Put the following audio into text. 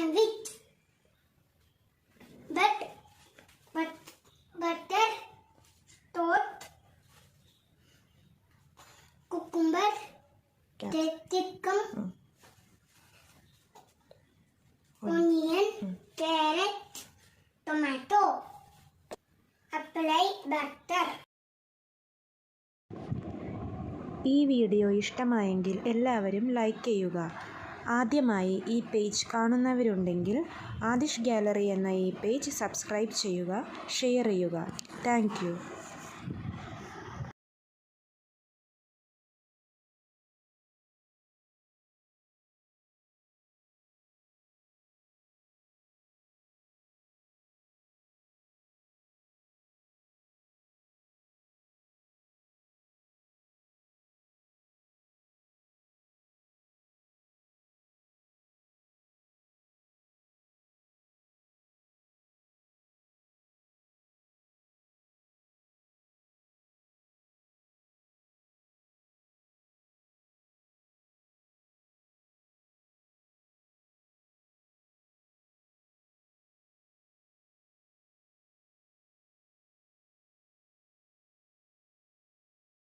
am sandwich. But, but, but butter, thought, cucumber, capsicum, mm. onion, mm. carrot, tomato. Apply butter. ഈ video ഇഷ്ടമായെങ്കിൽ എല്ലാവരും like ചെയ്യുക ആദ്യമായി ഈ പേജ് കാണുന്നവരുണ്ടെങ്കിൽ ആദിഷ് ഗാലറി എന്ന ഈ പേജ് സബ്സ്ക്രൈബ് ചെയ്യുക ഷെയർ ചെയ്യുക. താങ്ക്